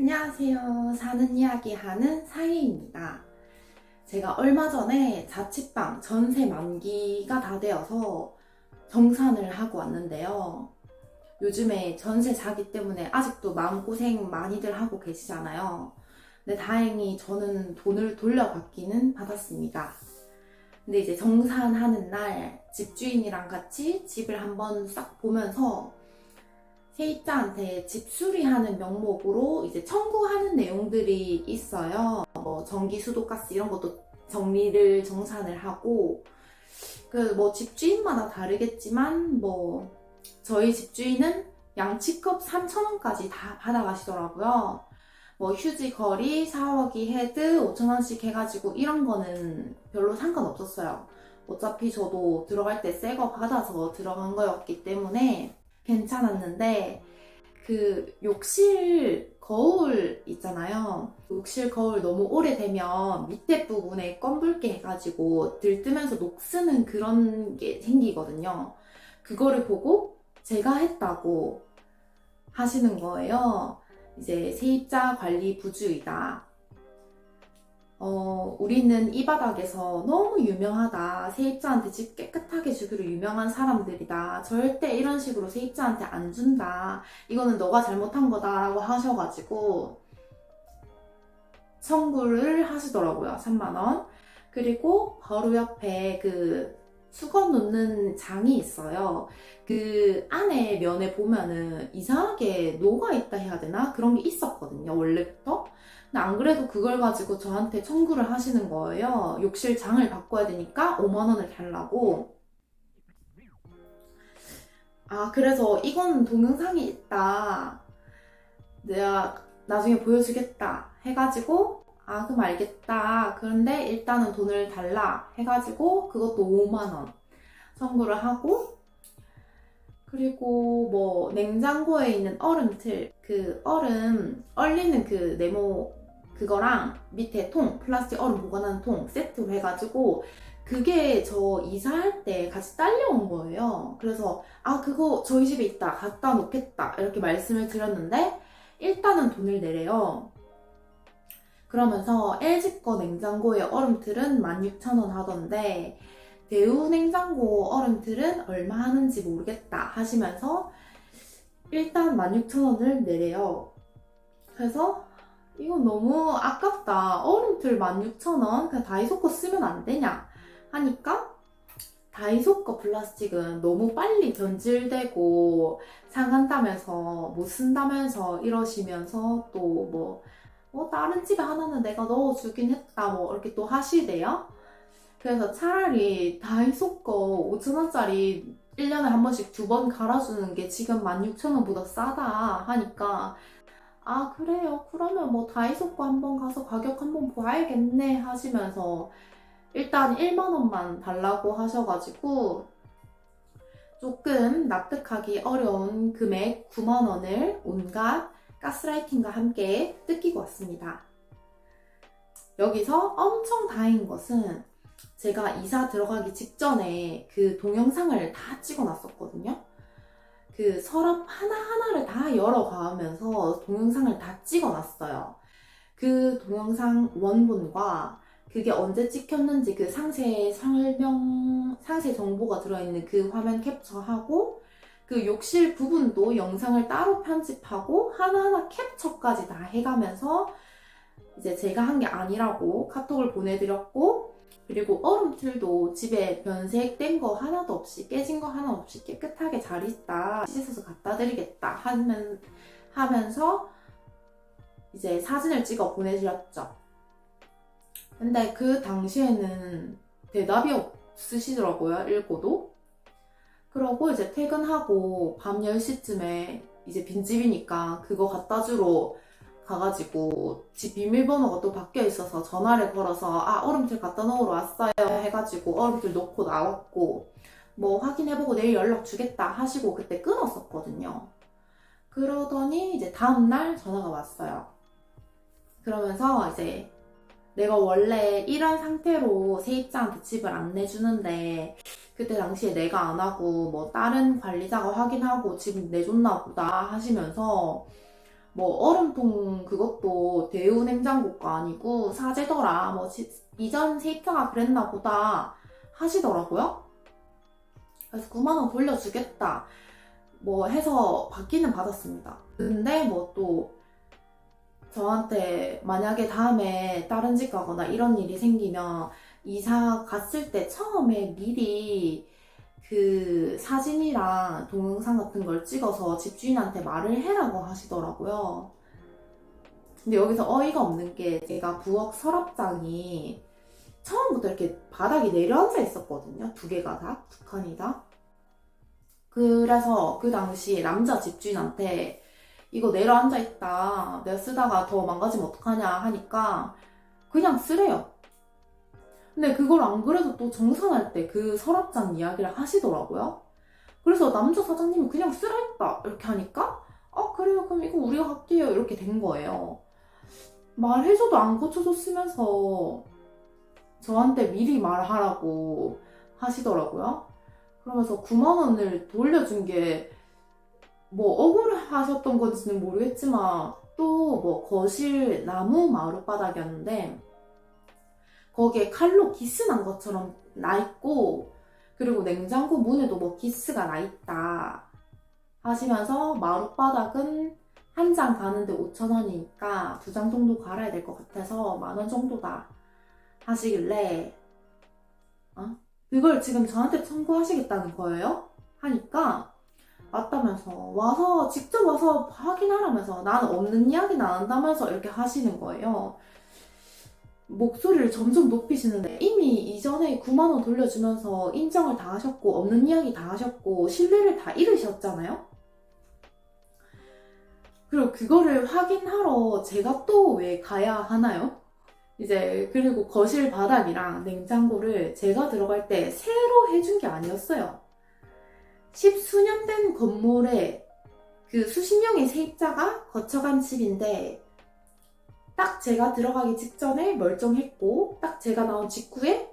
안녕하세요. 사는 이야기 하는 사이입니다. 제가 얼마 전에 자취방 전세 만기가 다 되어서 정산을 하고 왔는데요. 요즘에 전세 사기 때문에 아직도 마음고생 많이들 하고 계시잖아요. 근데 다행히 저는 돈을 돌려받기는 받았습니다. 근데 이제 정산하는 날 집주인이랑 같이 집을 한번 싹 보면서 세입자한테 집 수리하는 명목으로 이제 청구하는 내용들이 있어요. 뭐 전기, 수도, 가스 이런 것도 정리를 정산을 하고 그 뭐 집주인마다 다르겠지만 뭐 저희 집주인은 양치컵 3,000원까지 다 받아가시더라고요. 뭐 휴지 거리, 샤워기 헤드 5,000원씩 해가지고 이런 거는 별로 상관없었어요. 어차피 저도 들어갈 때 새 거 받아서 들어간 거였기 때문에 괜찮았는데 그 욕실 거울 있잖아요. 욕실 거울 너무 오래되면 밑에 부분에 검붉게 해가지고 들뜨면서 녹쓰는 그런 게 생기거든요. 그거를 보고 제가 했다고 하시는 거예요. 이제 세입자 관리 부주의다. 어, 우리는 이 바닥에서 너무 유명하다. 세입자한테 집 깨끗하게 주기로 유명한 사람들이다. 절대 이런 식으로 세입자한테 안 준다. 이거는 너가 잘못한 거다라고 하셔가지고 청구를 하시더라고요. 3만원. 그리고 바로 옆에 그 수건 놓는 장이 있어요. 그 안에 면에 보면은 이상하게 녹아 있다 해야 되나? 그런 게 있었거든요. 원래부터. 근데 안 그래도 그걸 가지고 저한테 청구를 하시는 거예요. 욕실 장을 바꿔야 되니까 5만 원을 달라고. 아, 그래서 이건 동영상이 있다. 내가 나중에 보여주겠다. 해가지고, 아, 그럼 알겠다. 그런데 일단은 돈을 달라. 해가지고, 그것도 5만원 청구를 하고, 그리고 뭐, 냉장고에 있는 얼음틀, 그 얼음, 얼리는 그 네모, 그거랑 밑에 통, 플라스틱 얼음 보관하는 통 세트로 해가지고, 그게 저 이사할 때 같이 딸려온 거예요. 그래서, 아, 그거 저희 집에 있다. 갖다 놓겠다. 이렇게 말씀을 드렸는데, 일단은 돈을 내래요. 그러면서 LG 거 냉장고의 얼음틀은 16,000원 하던데, 대우 냉장고 얼음틀은 얼마 하는지 모르겠다 하시면서, 일단 16,000원을 내래요. 그래서, 이건 너무 아깝다. 얼음틀 16,000원? 그냥 다이소 거 쓰면 안 되냐? 하니까, 다이소 거 플라스틱은 너무 빨리 변질되고 상한다면서 못 쓴다면서 이러시면서 또뭐 어, 다른 집에 하나는 내가 넣어주긴 했다 뭐 이렇게 또 하시대요. 그래서 차라리 다이소 거 5천원짜리 1년에 한 번씩 두 번 갈아주는 게 지금 16,000원보다 싸다 하니까 아 그래요 그러면 뭐 다이소 거한번 가서 가격 한번 봐야겠네 하시면서 일단 1만원만 달라고 하셔가지고 조금 납득하기 어려운 금액 9만원을 온갖 가스라이팅과 함께 뜯기고 왔습니다. 여기서 엄청 다행인 것은 제가 이사 들어가기 직전에 그 동영상을 다 찍어 놨었거든요. 그 서랍 하나하나를 다 열어가면서 동영상을 다 찍어 놨어요. 그 동영상 원본과 그게 언제 찍혔는지 그 상세 설명, 상세 정보가 들어있는 그 화면 캡처하고 그 욕실 부분도 영상을 따로 편집하고 하나하나 캡처까지 다 해가면서 이제 제가 한 게 아니라고 카톡을 보내드렸고 그리고 얼음틀도 집에 변색된 거 하나도 없이 깨진 거 하나 없이 깨끗하게 잘 있다 씻어서 갖다 드리겠다 하면, 하면서 이제 사진을 찍어 보내드렸죠. 근데 그 당시에는 대답이 없으시더라고요, 읽고도. 그러고 이제 퇴근하고 밤 10시쯤에 이제 빈집이니까 그거 갖다 주러 가가지고 집 비밀번호가 또 바뀌어 있어서 전화를 걸어서 아, 얼음틀 갖다 놓으러 왔어요 해가지고 얼음틀 놓고 나왔고 뭐 확인해보고 내일 연락 주겠다 하시고 그때 끊었었거든요. 그러더니 이제 다음날 전화가 왔어요. 그러면서 이제 내가 원래 이런 상태로 세입자한테 집을 안 내주는데 그때 당시에 내가 안 하고 뭐 다른 관리자가 확인하고 집 내줬나 보다 하시면서 뭐 얼음통 그것도 대우 냉장고가 아니고 사제더라. 뭐 지- 이전 세입자가 그랬나 보다 하시더라고요. 그래서 9만 원 돌려주겠다. 뭐 해서 받기는 받았습니다. 근데 뭐 또 저한테 만약에 다음에 다른 집 가거나 이런 일이 생기면 이사 갔을 때 처음에 미리 그 사진이랑 동영상 같은 걸 찍어서 집주인한테 말을 해라고 하시더라고요. 근데 여기서 어이가 없는 게 제가 부엌 서랍장이 처음부터 이렇게 바닥에 내려앉아 있었거든요. 두 개가 다, 두 칸이 다. 그래서 그 당시 남자 집주인한테 이거 내려앉아 있다. 내가 쓰다가 더 망가지면 어떡하냐 하니까 그냥 쓰래요. 근데 그걸 안 그래도 또 정산할 때 그 서랍장 이야기를 하시더라고요. 그래서 남자 사장님이 그냥 쓰라 했다. 이렇게 하니까 아, 그래요. 그럼 이거 우리가 할게요. 이렇게 된 거예요. 말해줘도 안 고쳐줬으면서 저한테 미리 말하라고 하시더라고요. 그러면서 9만 원을 돌려준 게 뭐 억울하셨던 건지는 모르겠지만 또 뭐 거실 나무 마룻바닥이었는데 거기에 칼로 기스 난 것처럼 나 있고 그리고 냉장고 문에도 뭐 기스가 나 있다 하시면서 마룻바닥은 한 장 가는데 5,000원이니까 두 장 정도 갈아야 될 것 같아서 만 원 정도다 하시길래 어? 그걸 지금 저한테 청구하시겠다는 거예요? 하니까 맞다면서 와서 직접 와서 확인하라면서 나는 없는 이야기는 안 한다면서 이렇게 하시는 거예요. 목소리를 점점 높이시는데 이미 이전에 9만 원 돌려주면서 인정을 다 하셨고 없는 이야기 다 하셨고 신뢰를 다 잃으셨잖아요. 그리고 그거를 확인하러 제가 또 왜 가야 하나요? 이제 그리고 거실 바닥이랑 냉장고를 제가 들어갈 때 새로 해준 게 아니었어요. 십수년 된 건물에 그 수십 명의 세입자가 거쳐간 집인데 딱 제가 들어가기 직전에 멀쩡했고 딱 제가 나온 직후에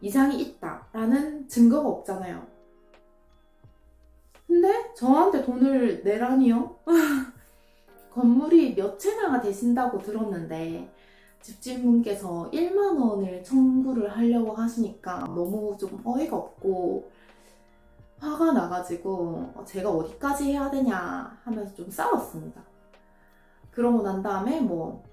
이상이 있다라는 증거가 없잖아요. 근데 저한테 돈을 내라니요? 건물이 몇 채나가 되신다고 들었는데 집주인분께서 1만 원을 청구를 하려고 하시니까 너무 좀 어이가 없고 화가 나가지고 어, 제가 어디까지 해야 되냐 하면서 좀 싸웠습니다. 그러고 난 다음에 뭐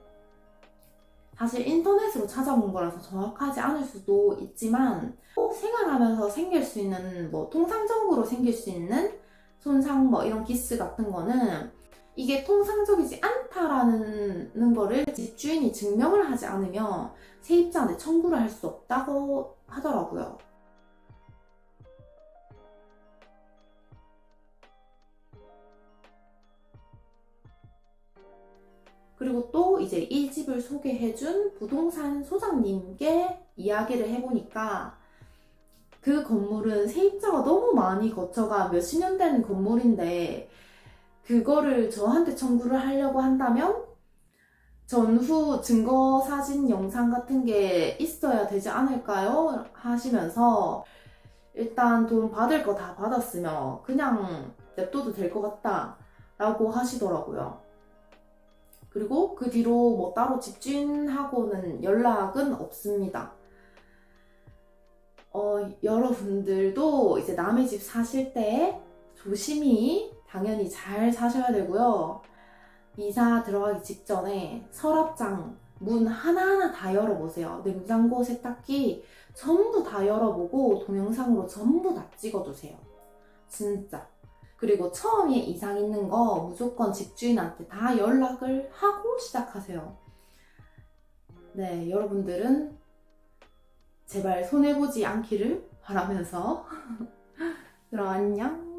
사실 인터넷으로 찾아본 거라서 정확하지 않을 수도 있지만 또 생활하면서 생길 수 있는 뭐 통상적으로 생길 수 있는 손상 뭐 이런 기스 같은 거는 이게 통상적이지 않다라는 거를 집주인이 증명을 하지 않으면 세입자한테 청구를 할 수 없다고 하더라고요. 그리고 또 이제 이 집을 소개해준 부동산 소장님께 이야기를 해보니까 그 건물은 세입자가 너무 많이 거쳐가 몇십 년 된 건물인데 그거를 저한테 청구를 하려고 한다면 전후 증거 사진 영상 같은 게 있어야 되지 않을까요? 하시면서 일단 돈 받을 거 다 받았으면 그냥 냅둬도 될 것 같다 라고 하시더라고요. 그리고 그 뒤로 뭐 따로 집주인하고는 연락은 없습니다. 어, 여러분들도 이제 남의 집 사실 때 조심히 당연히 잘 사셔야 되고요. 이사 들어가기 직전에 서랍장 문 하나하나 다 열어보세요. 냉장고, 세탁기 전부 다 열어보고 동영상으로 전부 다 찍어두세요. 진짜. 그리고 처음에 이상 있는 거 무조건 집주인한테 다 연락을 하고 시작하세요. 네, 여러분들은 제발 손해보지 않기를 바라면서 그럼 안녕.